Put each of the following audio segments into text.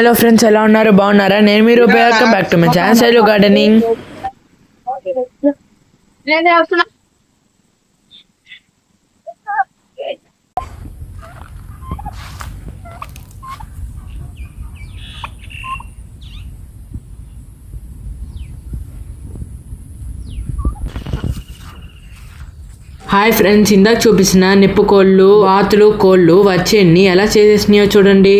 Hello friends ఎలా ఉన్నారు? బాగున్నారా? నేను మీరు welcome back to my channel Sailu gardening hi friends ఇందాక చూపించిన నిప్పు కోళ్ళు వాతులు కోళ్ళు వచ్చేన్ని ఎలా చేసేసినాయో చూడండి.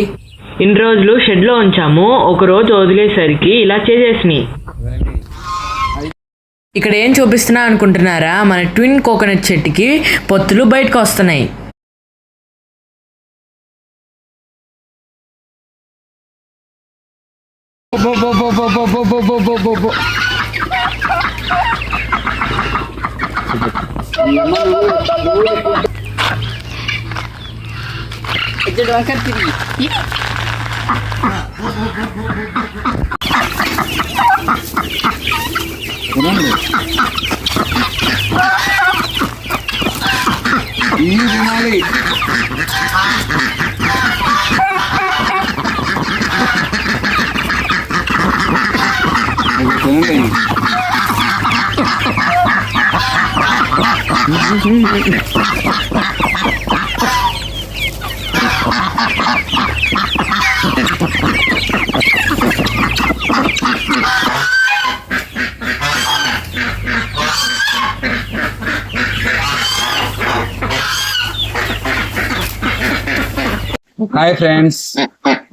ఇన్ని రోజులు షెడ్లో ఉంచాము ఒక రోజు వదిలేసరికి ఇలా చేసేసినాయి. ఇక్కడ ఏం చూపిస్తున్నా అనుకుంటున్నారా? మన ట్విన్ కోకోనట్ చెట్టుకి పొత్తులు బయటకు వస్తున్నాయి. ఇవి తినాలి ఇది తినండి. Hi friends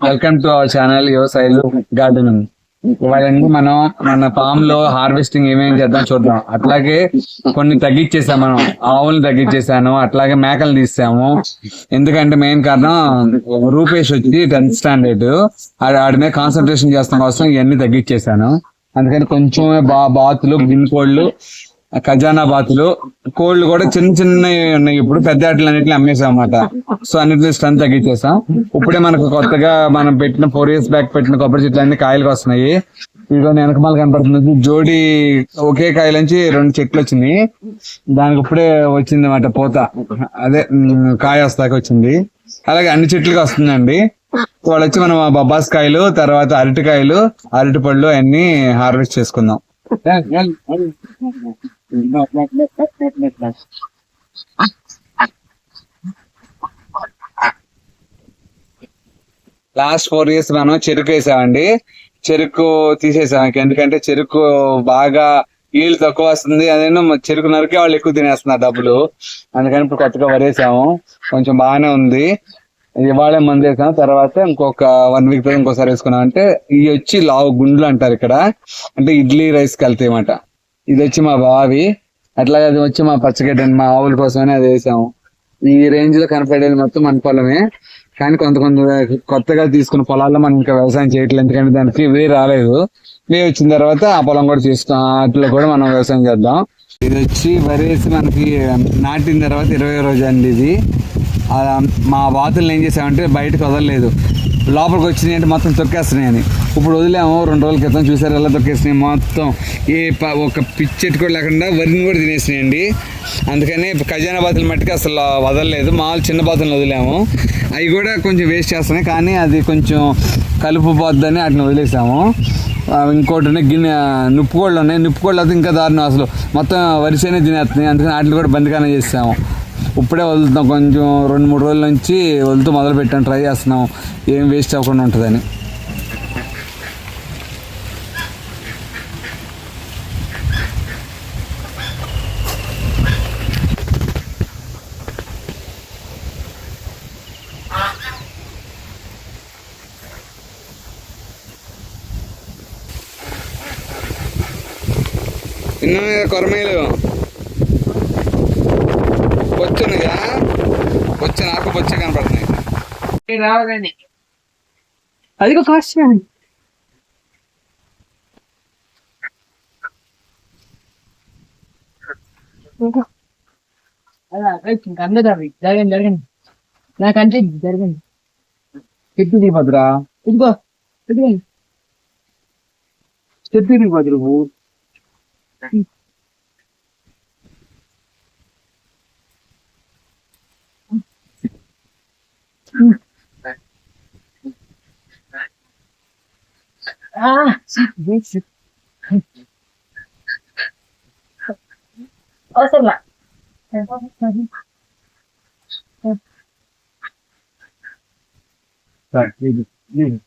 welcome to our channel your Sailu gardening ఇవాళండి మనం మన ఫామ్లో హార్వెస్టింగ్ ఏమేమి చేద్దాం చూద్దాం. అట్లాగే కొన్ని తగ్గించేసాం మనం. ఆవులు తగ్గించేసాను అట్లాగే మేకలు తీసాము. ఎందుకంటే మెయిన్ కారణం రూపేష్ వచ్చి టెన్త్ స్టాండర్డ్ ఆడి మీద కాన్సన్ట్రేషన్ చేస్తాం కోసం ఇవన్నీ తగ్గించేసాను. అందుకని కొంచెం బా బాతులు గిన్నె కోళ్ళు ఖజానా బాతులు కోళ్ళు కూడా చిన్న చిన్నవి ఉన్నాయి ఇప్పుడు పెద్ద ఆటలు అన్నిటిని అమ్మేసాం అన్నమాట సో అన్నిటిని స్ట్రెంత్ తగ్గించేసాం. ఇప్పుడే మనకు కొత్తగా మనం పెట్టిన ఫోర్ ఇయర్స్ బ్యాక్ పెట్టిన కొబ్బరి చెట్లు అన్ని కాయలకు వస్తున్నాయి. ఇదిగో వెనకమాల కనపడుతుంది. జోడి ఒకే కాయ నుంచి రెండు చెట్లు వచ్చినాయి. దానికి ఇప్పుడే వచ్చింది అన్నమాట పూత. అదే కాయ వస్తాక వచ్చింది. అలాగే అన్ని చెట్లకి వస్తుందండి. వాళ్ళు వచ్చి మనం ఆ బొబ్బాస్ కాయలు తర్వాత అరటికాయలు అరటి పళ్ళు అన్ని హార్వెస్ట్ చేసుకుందాం. లాస్ట్ ఫోర్ ఇయర్స్ మనం చెరుకు వేసామండి. చెరుకు తీసేసాం ఎందుకంటే చెరుకు బాగా నీళ్ళు తక్కువ వస్తుంది. అదేనో చెరుకు నరికే వాళ్ళు ఎక్కువ తినేస్తున్నారు డబ్బులు. అందుకని ఇప్పుడు కొత్తగా వరేసాము. కొంచెం బాగానే ఉంది. ఇవాళే మందు వేసాం తర్వాత ఇంకొక వన్ వీక్ తర్వాత ఇంకోసారి వేసుకున్నాం అంటే ఇవి వచ్చి లావు గుండ్లు అంటారు ఇక్కడ. అంటే ఇడ్లీ రైస్కి వెళ్తాయి అన్నమాట. ఇది వచ్చి మా బావి. అట్లాగే అది వచ్చి మా పచ్చగడ్డ మా ఆవుల కోసమని అది వేసాము. ఈ రేంజ్లో కనపడేది మొత్తం మన పొలమే. కానీ కొంత కొంత కొత్తగా తీసుకున్న పొలాల్లో మనం ఇంకా వ్యవసాయం చేయట్లేదు. ఎందుకంటే దానికి వే రాలేదు. వే వచ్చిన తర్వాత ఆ పొలం కూడా తీసుకున్నాం. వాటిలో కూడా మనం వ్యవసాయం చేద్దాం. ఇది వచ్చి వరేసి మనకి నాటిన తర్వాత ఇరవై రోజు అండి ఇది. మా బాతులను ఏం చేసామంటే బయటకు వదలలేదు. లోపలికి వచ్చినాయి అంటే మొత్తం తొక్కేస్తున్నాయని ఇప్పుడు వదిలేము రెండు రోజుల క్రితం చూసారు ఎలా తొక్కేసినాయి మొత్తం. ఏ ప- ఒక పిచ్చెట్టు కూడా లేకుండా వరిని కూడా తినేసినాయండి. అందుకని ఖజానా బాతులు మట్టుకు అసలు వదలలేదు. మామూలు చిన్న బాతులను వదిలేము. అవి కూడా కొంచెం వేస్ట్ చేస్తున్నాయి. కానీ అది కొంచెం కలుపు పోద్దని వాటిని వదిలేసాము. ఇంకోటి ఉన్నాయి. గిన్నె నిప్పుకోళ్ళు ఉన్నాయి. నిప్పుకోళ్ళు అయితే ఇంకా దారుణం అసలు. మొత్తం వరిసేనే తినేస్తున్నాయి. అందుకని వాటిని కూడా బందిగానే చేసాము ఇప్పుడే వదులుతున్నాం కొంచెం రెండు మూడు రోజుల నుంచి వదులుతూ మొదలు పెట్టాం ట్రై చేస్తున్నాం. ఏం వేస్ట్ అవ్వకుండా ఉంటుందని. ఇన్న కొరమేలు వచ్చునుగా వచ్చి నాకు వచ్చి కనపడుతున్నాయి. రావాలని అదిగో కాస్ట్ అలా ఇంకా అందరూ అవి జరగండి జరగండి. నాకంటే జరగండి. చెట్టు భద్రా ఇదిగో ఇదిగో. చెట్టు Ơ xem lại. Rồi, đi đi. Đi đi.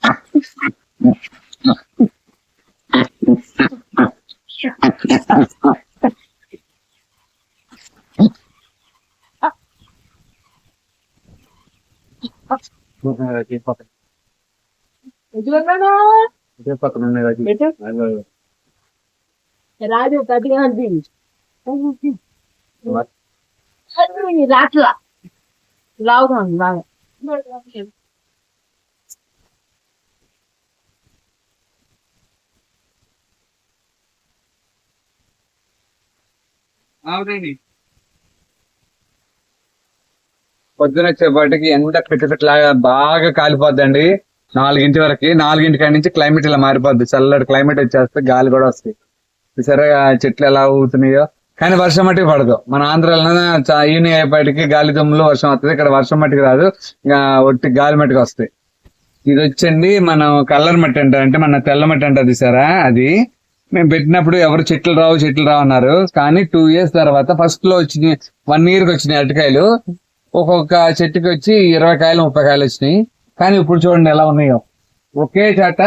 Thank you. భద్ర నువ్వు అవసరం రాజు కట్టిగా అనిపించింది రాట్లా లావుగా ఉంది బాగా పొద్దున వచ్చేపాటికి ఎండ బాగా కాలిపోద్దండి. నాలుగింటి వరకు నాలుగింటి కాడి నుంచి క్లైమేట్ ఇలా మారిపోద్ది. చల్లటి క్లైమేట్ వచ్చేస్తే గాలి కూడా వస్తాయి. సరే చెట్లు ఎలా ఊగుతున్నాయో? కానీ వర్షం మట్టికి పడదు. మన ఆంధ్రాలో చా- ఈవినింగ్ అయ్యేపాటికి గాలి దుమ్ములు వర్షం వస్తుంది ఇక్కడ వర్షం మట్టికి రాదు. ఒట్టి గాలి మట్టికి వస్తాయి. ఇది వచ్చండి మనం కల్లర్ మట్టి అంటారు అంటే మన తెల్ల మట్టి అంటారు సరే అది మేము పెట్టినప్పుడు ఎవరు చెట్లు రావు చెట్లు రావు అన్నారు. కానీ టూ ఇయర్స్ తర్వాత ఫస్ట్లో వచ్చినాయి వన్ ఇయర్కి వచ్చినాయి అరటికాయలు ఒక్కొక్క చెట్టుకి వచ్చి ఇరవై కాయలు ముప్పై కాయలు వచ్చినాయి. కానీ ఇప్పుడు చూడండి ఎలా ఉన్నాయో. ఒకే చాట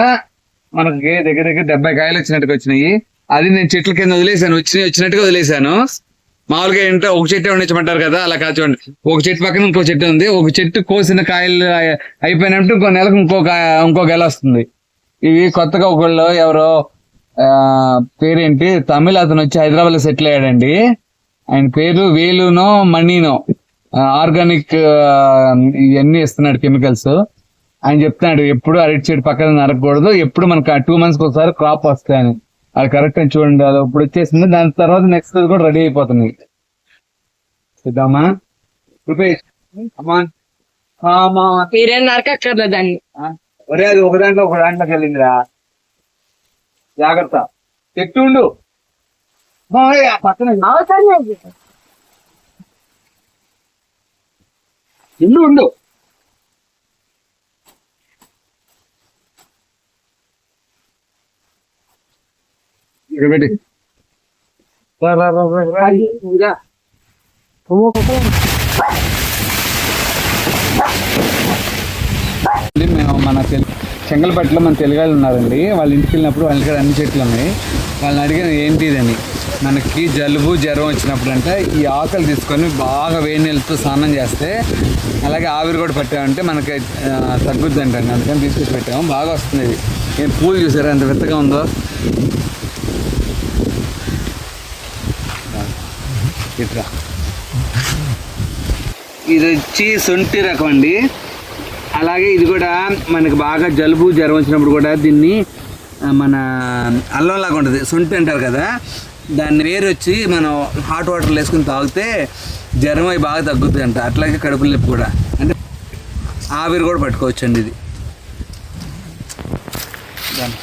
మనకి దగ్గర దగ్గర డెబ్బై కాయలు వచ్చినట్టుగా వచ్చినాయి. అది నేను చెట్ల కింద వదిలేసాను వచ్చినాయి వచ్చినట్టుగా వదిలేసాను మామూలుగా ఏంటో ఒక చెట్టు ఉండొచ్చమంటారు కదా అలా కాదు చూడండి. ఒక చెట్టు పక్కన ఇంకో చెట్టు ఉంది. ఒక చెట్టు కోసిన కాయలు అయిపోయినట్టు ఇంకో నెలకు ఇంకో ఇంకో గెల వస్తుంది. ఇవి కొత్తగా ఒకళ్ళు ఎవరో పేరేంటి? తమిళ అతను వచ్చి హైదరాబాద్లో సెటిల్ అయ్యాడండి. ఆయన పేరు వేలునో మణినో. ఆర్గానిక్ ఇవన్నీ ఇస్తున్నాడు కెమికల్స్. ఆయన చెప్తున్నాడు ఎప్పుడు అరటి చెట్టు పక్కన నరకకూడదు ఎప్పుడు మనకు టూ మంత్స్ ఒకసారి క్రాప్ వస్తాయని. అది కరెక్ట్ అని చూడండి అది ఇప్పుడు వచ్చేసింది దాని తర్వాత నెక్స్ట్ కూడా రెడీ అయిపోతుంది. చూద్దామా? రూపేష్ అమ్మా అమ్మా మీరేం నరకక్కర్లేదు దాన్ని. ఒరే అది ఒక దాంట్లో ఒక దాంట్లోకి వెళ్ళిందిరా. జాగ్రత్త. చెట్టు ఉండు. పక్కన. అవసరం లేదు. ఇల్లు ఉండు ఇక్కడ పెట్టి రా, రా, రా, రా, రా. ఇంకా అండి, మేము మన తెలు చెంగల్పట్లో మన తెలుగాళ్ళు ఉన్నారండి. వాళ్ళ ఇంటికి వెళ్ళినప్పుడు వాళ్ళ దగ్గర అన్ని చెట్లు ఉన్నాయి. వాళ్ళని అడిగిన ఏంటి ఇదని? మనకి జలుబు జ్వరం వచ్చినప్పుడు అంటే ఈ ఆకలి తీసుకొని బాగా వేడి నీళ్ళతో స్నానం చేస్తే అలాగే ఆవిరి కూడా పెట్టామంటే మనకి తగ్గుద్ది అంటండి అందుకని తీసుకొచ్చి పెట్టాము. బాగా వస్తుంది ఇది. ఏం పూలు చూసారా? ఎంత పెద్దగా ఉందో. ఇట్రా. ఇది వచ్చి సొంటి రకం అండి. అలాగే ఇది కూడా మనకి బాగా జలుబు జ్వరం వచ్చినప్పుడు కూడా దీన్ని మన అల్లం లాగా ఉంటుంది. సొంటి అంటారు కదా? దాన్ని వేరు వచ్చి మనం హాట్ వాటర్లో వేసుకుని తాగితే జ్వరం అవి బాగా తగ్గుతుంది అంట. అట్లాగే కడుపుల నొప్పి కూడా. అంటే ఆవిరి కూడా పట్టుకోవచ్చు అండి ఇది. దాన్ని.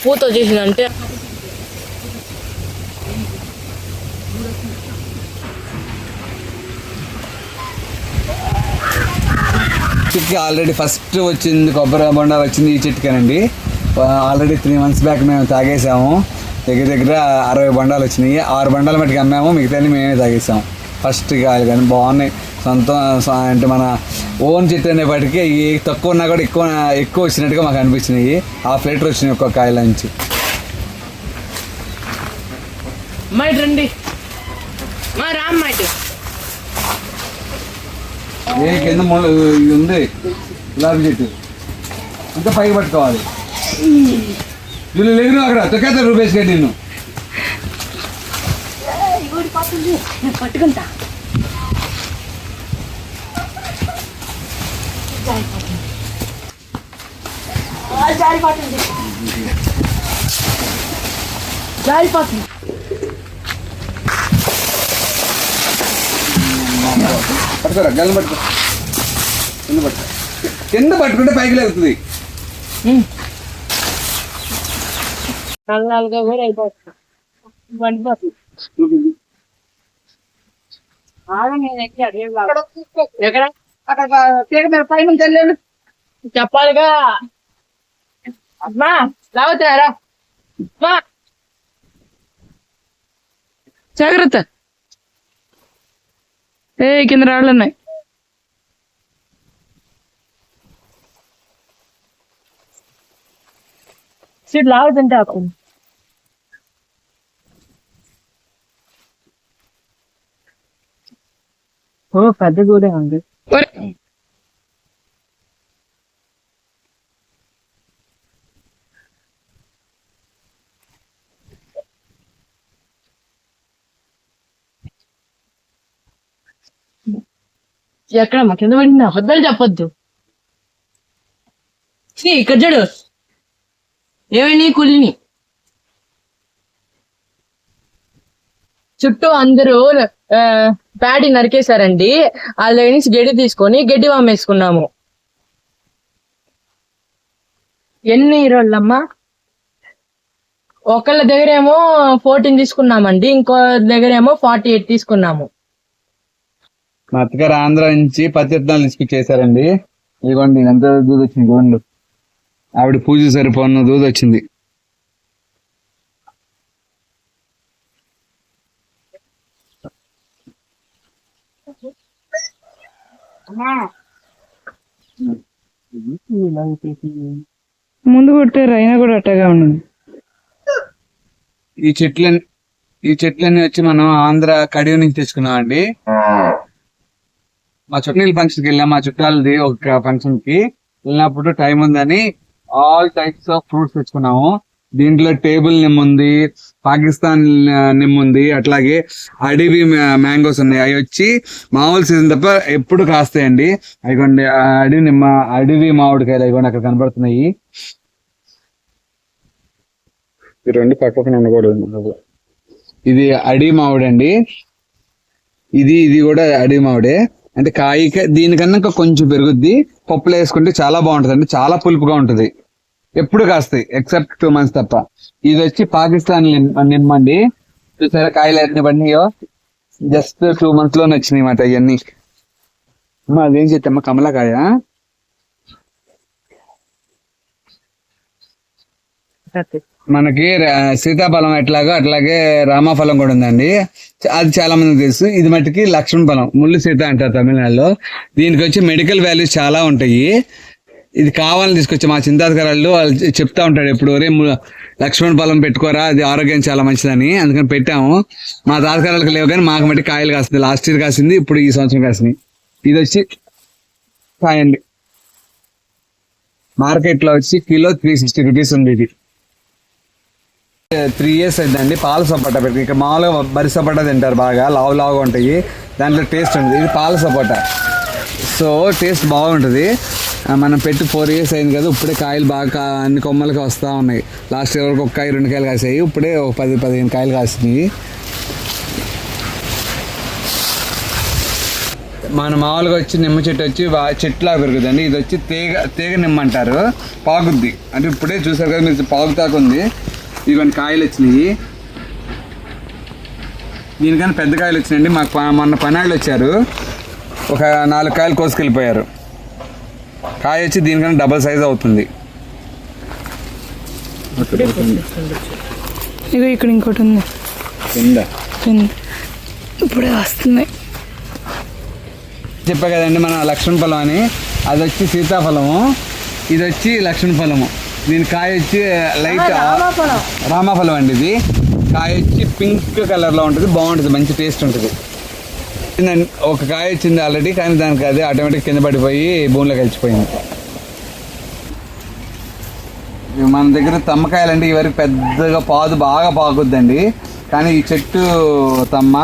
పూత చేసిందంటే చెట్టుకి ఆల్రెడీ ఫస్ట్ వచ్చింది కొబ్బరి బొండ వచ్చింది ఈ చెట్టుకేనండి. ఆల్రెడీ త్రీ మంత్స్ బ్యాక్ మేము తాగేసాము. దగ్గర దగ్గర అరవై బండాలు వచ్చినాయి. ఆరు బండాలు మట్టుకు అమ్మాము. మిగతాన్ని మేమే తాగేసాము. ఫస్ట్ కాదు కానీ బాగున్నాయి. సొంతం అంటే మన ఓన్ చెట్టు అనేప్పటికీ తక్కువ ఉన్నా కూడా ఎక్కువ ఎక్కువ వచ్చినట్టుగా మాకు అనిపించినాయి. హాఫ్ లీటర్ వచ్చినాయి ఒక్కొక్క కాయల నుంచి. మైట్ రండి. మా రామ్ మైట్. ఏ కింద ముళ్ళు ఇది ఉంది? గులాబీ చెట్టు. అంతా పైకి పట్టుకోవాలి. వీళ్ళు లేరు అక్కడ తొక్కేస్తారు రూపేష్ గారు నిన్ను. పట్టుకుంటా. జారిపోతుంది. జారిపోతుంది. పట్టుకోరా గల్లు పట్టుకో. కింద పట్టుకో. కింద పట్టుకుంటే పైకి లేగుతుంది. నల్లగా కూడా అయిపోతుంది. ఎక్కడ? అక్కడ తీగ మీద పైన వెళ్ళాను. చెప్పాలిగా. అమ్మా. జాగ్రత్త. ఏ కింద రాళ్ళు ఉన్నాయి సీట్ లాగుతుంటే అప్పుడు ఓ పెద్ద కూడా ఉంది ఎక్కడ మా కింద పడింది? అబద్ధాలు చెప్పొద్దు. ఇక్కడ చూడు. ఏమైనా కులిని? చుట్టూ అందరూ ప్యాడీ నరికేశారండి. వాళ్ళ దగ్గర నుంచి గడ్డి తీసుకొని గడ్డి వామేసుకున్నాము. ఎన్ని రోజులమ్మా ఒకళ్ళ దగ్గరేమో ఫోర్టీన్ తీసుకున్నామండి ఇంకో దగ్గరేమో ఫార్టీ ఎయిట్ తీసుకున్నాము. మా అత్తగారు ఆంధ్ర నుంచి పత్తి విత్తనాలు తీసుకొచ్చేసారండి ఇదిగోండి ఎంత దూది వచ్చింది గోండు ఆవిడ పూజ సరిపోన్న దూది వచ్చింది ముందు కొట్టారు అయినా కూడా అట్టగా ఉన్నది ఈ చెట్లని ఈ చెట్లన్నీ వచ్చి మనం ఆంధ్ర కడియం నుంచి తెచ్చుకున్నాం అండి మా చుట్టాల ఫంక్షన్కి వెళ్ళాం. మా చుట్టాలది ఒక ఫంక్షన్కి వెళ్ళినప్పుడు టైం ఉందని ఆల్ టైప్స్ ఆఫ్ ఫ్రూట్స్ తెచ్చుకున్నాము. దీంట్లో టేబుల్ నిమ్మ ఉంది పాకిస్తాన్ నిమ్మ ఉంది అట్లాగే అడవి మ్యాంగోస్ ఉన్నాయి. అవి వచ్చి మామూలు సీజన్ తప్ప ఎప్పుడు కాస్తాయండి. ఆ అడవి నిమ్మ అడవి మామిడికాయలు అదిగోండి అక్కడ కనబడుతున్నాయి. ఈ రెండు పక్కన ఉండకూడదు ఇది అడవి మామిడి అండి ఇది ఇది కూడా అడవి మామిడే. అంటే కాయ దీనికన్నా ఇంకా కొంచెం పెరుగుద్ది. పప్పులో వేసుకుంటే చాలా బాగుంటుంది అంటే చాలా పులుపుగా ఉంటుంది. ఎప్పుడు కాస్తాయి. ఎక్సెప్ట్ టూ మంత్స్ తప్ప. ఇది వచ్చి పాకిస్తాన్ నిమ్మండి చూసారా కాయలు ఎన్ని పడినాయో? జస్ట్ టూ మంత్స్లోనే వచ్చినాయి మాట ఇవన్నీ అమ్మా, అదేం చెప్తామ్మా కమలకాయ? మనకి సీతాఫలం ఎట్లాగో అట్లాగే రామాఫలం కూడా ఉందండి. అది చాలా మందికి తెలుసు. ఇది మట్టుకి లక్ష్మణ ఫలం. ముళ్ళు సీత అంటారు తమిళనాడులో. దీనికి వచ్చి మెడికల్ వాల్యూస్ చాలా ఉంటాయి. ఇది కావాలని తీసుకొచ్చి మా చింతాధికారులు వాళ్ళు చెప్తా ఉంటాడు ఎప్పుడు ఒరే లక్ష్మణ్ లక్ష్మణ ఫలం పెట్టుకోరా అది ఆరోగ్యం చాలా మంచిదని. అందుకని పెట్టాము. మా తాతగారులకు లేవు కానీ మాకు మట్టి కాయలు కాస్తుంది. లాస్ట్ ఇయర్ కాసింది ఇప్పుడు ఈ సంవత్సరం కాసినాయి. ఇది వచ్చి కాయండి. మార్కెట్లో వచ్చి కిలో త్రీ సిక్స్టీ రూపీస్ ఉంది ఇది. త్రీ ఇయర్స్ అయిందండి. పాల సపోటా పెట్టి ఇక్కడ మామూలుగా బరి సపోటా తింటారు బాగా లావు లావుగా ఉంటాయి. దాంట్లో టేస్ట్ ఉంటుంది. ఇది పాల సపోటా. సో టేస్ట్ బాగుంటుంది. మనం పెట్టి ఫోర్ ఇయర్స్ అయింది కదా ఇప్పుడే కాయలు బాగా కా- అన్ని కొమ్మలకి వస్తూ ఉన్నాయి. లాస్ట్ ఇయర్ వరకు ఒక కాయ రెండు కాయలు కాసాయి. ఇప్పుడే ఒక పది పదిహేను కాయలు కాసినాయి. మన మామూలుగా వచ్చి నిమ్మ చెట్టు వచ్చి చెట్టులా పెరుగుదండి ఇది వచ్చి తీగ తీగ నిమ్మ అంటారు. పాకుద్ది అంటే ఇప్పుడే చూసారు కదా మీరు పాకుతాకుంది ఇవన్నీ కాయలు వచ్చినాయి. దీనికన్నా పెద్ద కాయలు వచ్చినాయండి. మాకు మొన్న పనాళ్ళు వచ్చారు. ఒక నాలుగు కాయలు కోసుకెళ్ళిపోయారు. కాయ వచ్చి దీనికన్నా డబల్ సైజ్ అవుతుంది. ఇగో ఇక్కడ ఇంకోటి ఉంది. కింద. కింద. ఇప్పుడే వస్తున్నాయి. చెప్పా కదండి మన లక్ష్మణ ఫలం అని. అది వచ్చి సీతాఫలము. ఇది వచ్చి లక్ష్మణ ఫలము దీని కాయ వచ్చి లైట్ రామాఫలం. అండి ఇది. కాయ వచ్చి పింక్ కలర్లో ఉంటుంది బాగుంటుంది మంచి టేస్ట్ ఉంటుంది. ఒక కాయ వచ్చింది ఆల్రెడీ కానీ దానికి అది ఆటోమేటిక్ కింద పడిపోయి భూమిలో కలిసిపోయింది. మన దగ్గర తమ్మకాయలు అంటే ఇవరకు పెద్దగా పాదు బాగా పాకుద్దండి. కానీ ఈ చెట్టు తమ్మ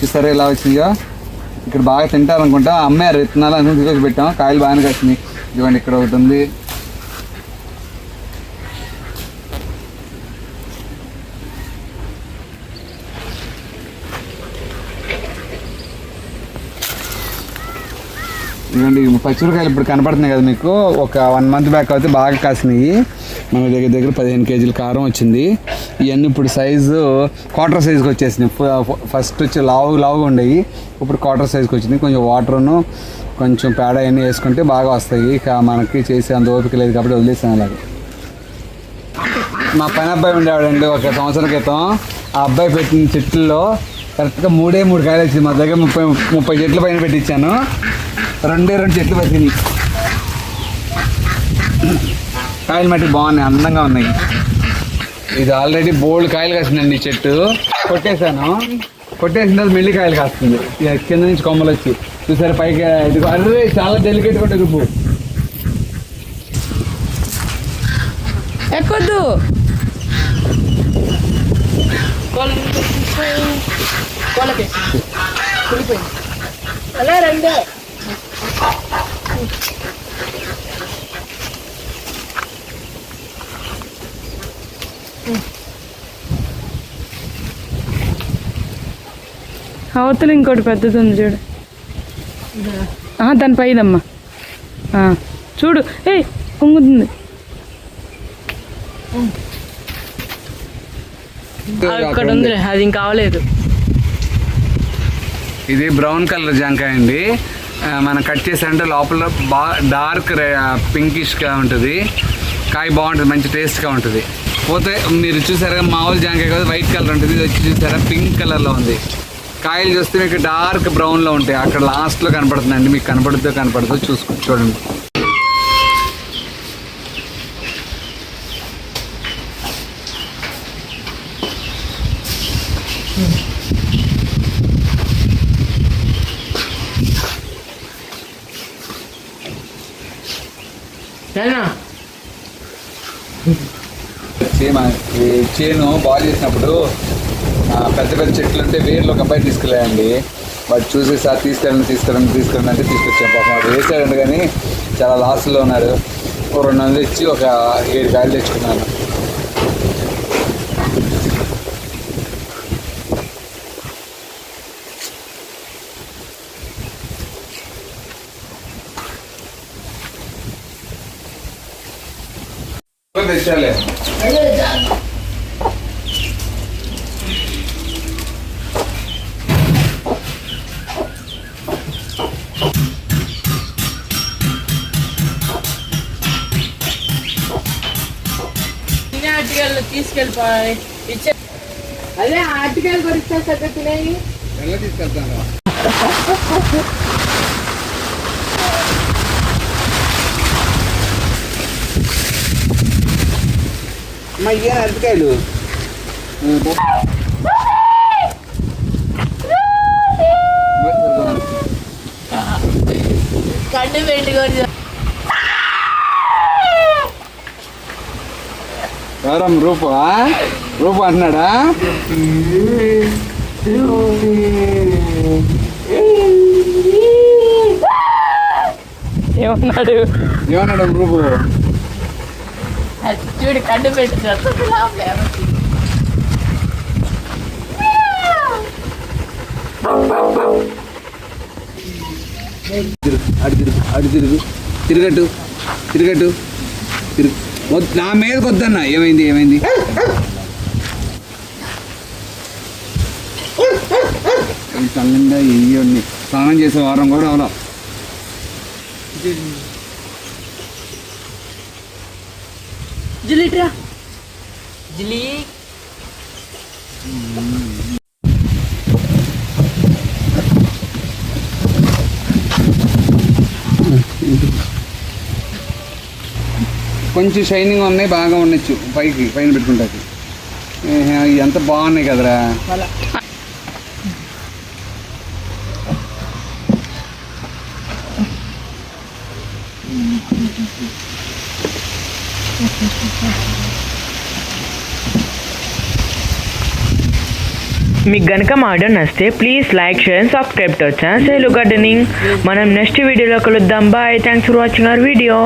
చూసారా ఇలా వచ్చిందో ఇక్కడ బాగా తింటారు అనుకుంటా అమ్మారు విత్తనాలు అన్ని తీసుకొచ్చి పెట్టాం కాయలు బాగానే కాసినాయి. ఇదిగోండి ఇక్కడ ఒకటి ఉంది. ఇవ్వండి పచ్చిమిరకాయలు ఇప్పుడు కనపడుతున్నాయి కదా మీకు. ఒక వన్ మంత్ బ్యాక్ అయితే బాగా కాసినాయి. మన దగ్గర దగ్గర పదిహేను కేజీల కారం వచ్చింది. ఇవన్నీ ఇప్పుడు సైజు క్వార్టర్ సైజ్కి వచ్చేసినాయి. ఫస్ట్ వచ్చి లావు లావుగా ఉండేవి. ఇప్పుడు క్వార్టర్ సైజ్కి వచ్చింది కొంచెం వాటర్ను కొంచెం పేడ అవన్నీ వేసుకుంటే బాగా వస్తాయి. ఇక మనకి చేసే అంత ఓపిక లేదు కాబట్టి వదిలేసాను అలాగే. మా పైన అబ్బాయి ఉండేవాడండి ఒక సంవత్సరం క్రితం. ఆ అబ్బాయి పెట్టిన చెట్లలో కరెక్ట్గా మూడే మూడు కాయలు వచ్చింది మా దగ్గర ముప్పై ముప్పై చెట్ల పైన పెట్టించాను. రెండే రెండు చెట్లు వచ్చినాయి కాయలు మట్టి బాగున్నాయి అందంగా ఉన్నాయి. ఇది ఆల్రెడీ బోల్డ్ కాయలు కాసిందండి ఈ చెట్టు. కొట్టేశాను. కొట్టేసిన తర్వాత మెల్లి కాయలు కాస్తుంది. ఇక కింద నుంచి కొమ్మలు వచ్చి. చూసారు పైకి ఇది అరే చాలా డెలికేట్ కొట్టే రుబ్బు ఎక్కొద్దు. అలా రండి. అవతల ఇంకోటి పెద్దది ఉంది చూడు. ఆ, దాని పైదమ్మా. ఆ, చూడు. ఏ పొంగుతుంది. అక్కడ ఉంది అది ఇంకా అవలేదు. ఇది బ్రౌన్ కలర్ జాంకాయ అండి మనం కట్ చేసామంటే లోపల బా డార్క్ పింకిష్గా ఉంటుంది. కాయ బాగుంటుంది మంచి టేస్ట్గా ఉంటుంది. పోతే మీరు చూసారా మామూలు జాంకాయ కాదు వైట్ కలర్ ఉంటుంది. ఇది వచ్చి చూసారా పింక్ కలర్లో ఉంది. కాయలు చూస్తే మీకు డార్క్ బ్రౌన్లో ఉంటాయి. అక్కడ లాస్ట్లో కనపడుతుందండి. మీకు కనపడుతూ కనపడుతూ చూసుకు చూడండి. సరేనా? ఈ చేను బాగు చేసినప్పుడు పెద్ద పెద్ద చెట్లు ఉంటే వేర్లు ఒక అబ్బాయి తీసుకెళ్ళాయండి వాడు చూసి సార్ తీసుకెళ్ళండి తీసుకెళ్ళండి తీసుకెళ్ళండి అంటే తీసుకొచ్చాం పాపం వాడు వేసాడండి కానీ చాలా లాస్లో ఉన్నాడు. ఓ రెండు వందలు ఇచ్చి ఒక ఏడు కాయలు తెచ్చుకున్నాను. తెచ్చాలే ఆర్టికల్ తీసుకెళ్ళిపోయి ఇచ్చే అదే ఆర్టికల్ కూడా ఇచ్చేస్తా తినేయి ఎలా తీసుకెళ్తాను అమ్మా ఇయ్య అరటికాయలు. కడ్డు పెట్టుకొని ఎవరం రూపా రూపు అంటున్నాడా? ఏమన్నాడు? ఏమన్నాడు రూపు? చూడు కడ్డు పెట్టు తిరుగు అటు తిరుగు అటు తిరుగు తిరగట్టు తిరగట్టు తిరుగు. నా మీదకి వద్దన్నా. ఏమైంది ఏమైంది? తల్లిండా ఇవన్నీ స్నానం చేసే వారం కూడా అవలా. జిలిట్రా జిలి కొంచెం షైనింగ్ ఉన్నాయి బాగా ఉండొచ్చు. పైకి పైన పెట్టుకుంటాకి. ఎంత బాగున్నాయి కదరా. మీకు గనక మా ఆడియో నచ్చితే please like share and subscribe to channel. Sailu gardening మనం నెక్స్ట్ వీడియోలో కలుద్దాం. Bye thanks for watching our video